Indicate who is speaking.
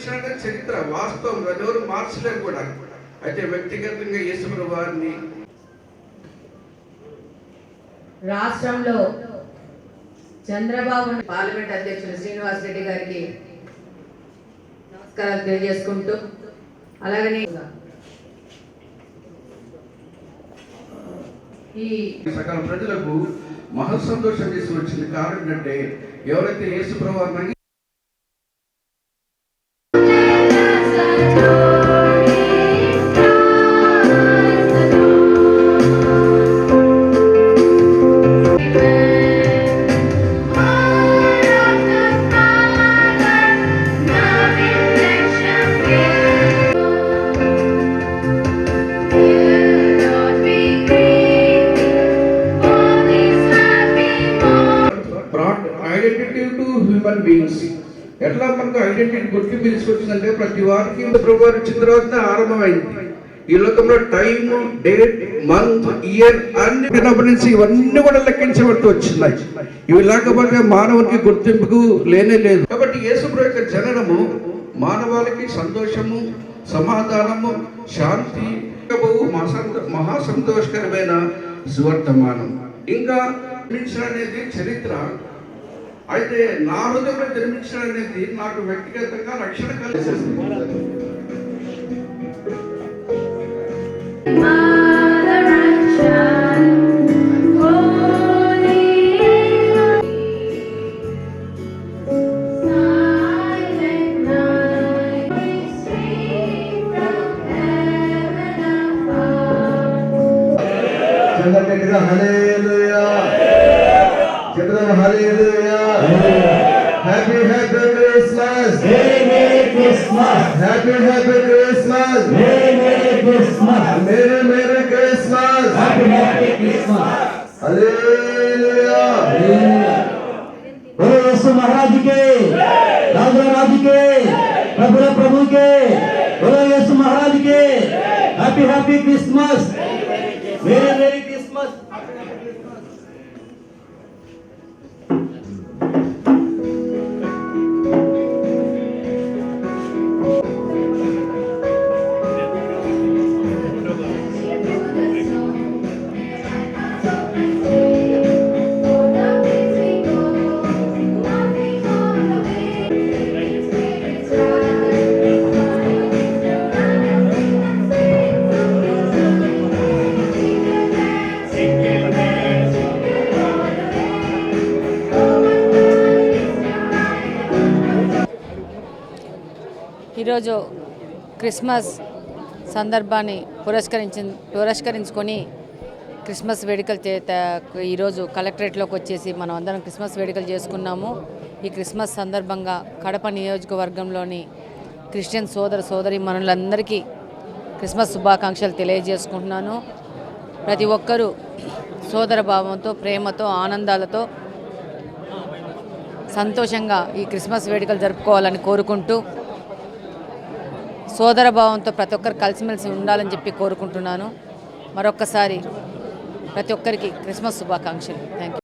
Speaker 1: జన్మించిన చరిత్ర వాస్తవం దాన్ని ఎవరు మార్చలేరు కూడా అయితే వ్యక్తిగతంగా యేసుప్రభు వారిని
Speaker 2: రాష్ట్రంలో చంద్రబాబు పార్లమెంట్ అధ్యక్షులు శ్రీనివాస్ రెడ్డి గారికి నమస్కారాలు తెలియజేసుకుంటూ అలాగనే ఈ
Speaker 1: సకల ప్రజలకు మహా సంతోషం చేసి వచ్చింది కారణం ఏంటంటే ఎవరైతే యేసు ప్రభావాన్ని ఐడెంటిటీ టు హ్యూమన్ బీయింగ్స్ ఎట్లా మనకు ఐడెంటిటీ గుర్తింపు తీసుకొచ్చిందంటే ప్రతి వారికి ఫిబ్రవరి వచ్చిన తర్వాత ఆరంభమైంది. ఈ లోకంలో టైం డేట్ మంత్ ఇయర్ అన్ని నుంచి ఇవన్నీ కూడా లెక్కించబడుతూ వచ్చినాయి. ఇవి లేకపోతే మానవునికి గుర్తింపుకు లేనే లేదు. కాబట్టి యేసుప్రభు యొక్క జననము మానవాళికి సంతోషము సమాధానము శాంతి మహా- మహా సంతోషకరమైన సువర్తమానం. ఇంకా అనేది చరిత్ర. అయితే నా హృదయంలో జన్మించడం అనేది నాకు వ్యక్తిగతంగా రక్షణ కలిగిస్తుంది
Speaker 3: చెందం గట్టిగా హల్లెలూయా చెప్దాం hallelujah happy happy Christmas happy happy Christmas merry merry Christmas hallelujah
Speaker 4: बोलो यीशु महाराज के राजा राज के प्रभु प्रभु के बोलो यीशु महाराज के हैप्पी हैप्पी क्रिसमस मेरी
Speaker 5: ఈరోజు క్రిస్మస్ సందర్భాన్ని పురస్కరించి పురస్కరించుకొని క్రిస్మస్ వేడుకలు చే ఈరోజు కలెక్టరేట్లోకి వచ్చేసి మనం అందరం క్రిస్మస్ వేడుకలు చేసుకున్నాము. ఈ క్రిస్మస్ సందర్భంగా కడప నియోజకవర్గంలోని క్రిస్టియన్ సోదర సోదరి మనులందరికీ క్రిస్మస్ శుభాకాంక్షలు తెలియజేసుకుంటున్నాను. ప్రతి ఒక్కరూ సోదర భావంతో ప్రేమతో ఆనందాలతో సంతోషంగా ఈ క్రిస్మస్ వేడుకలు జరుపుకోవాలని కోరుకుంటూ సోదర భావంతో ప్రతి ఒక్కరు కలిసిమెలిసి ఉండాలని చెప్పి కోరుకుంటున్నాను. మరొక్కసారి ప్రతి ఒక్కరికి క్రిస్మస్ శుభాకాంక్షలు. Thank you